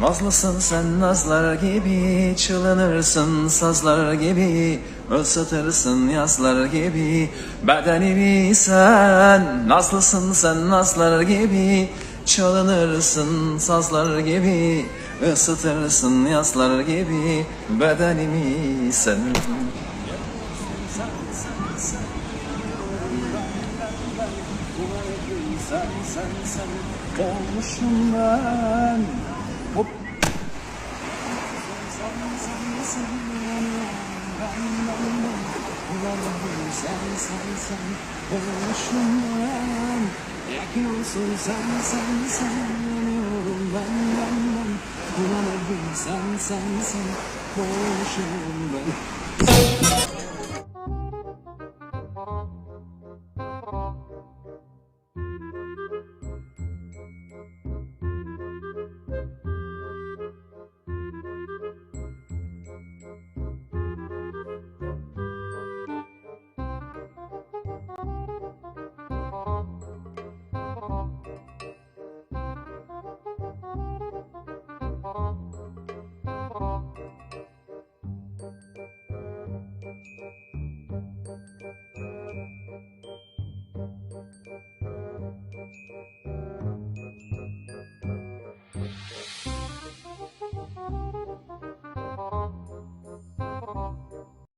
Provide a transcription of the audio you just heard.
Nazlısın sen nazlar gibi Çılınırsın sazlar gibi Isıtırsın yazlar gibi Bedenimi sen Nazlısın sen nazlar gibi Çalınırsın sazlar gibi Isıtırsın yazlar gibi Bedenimi sen olmuşum ben Hop. Sen sen sen sen olmuşum ben Yakıyorsun sen sen sen yanıyorum ben ben ben Ulanım sen sen ben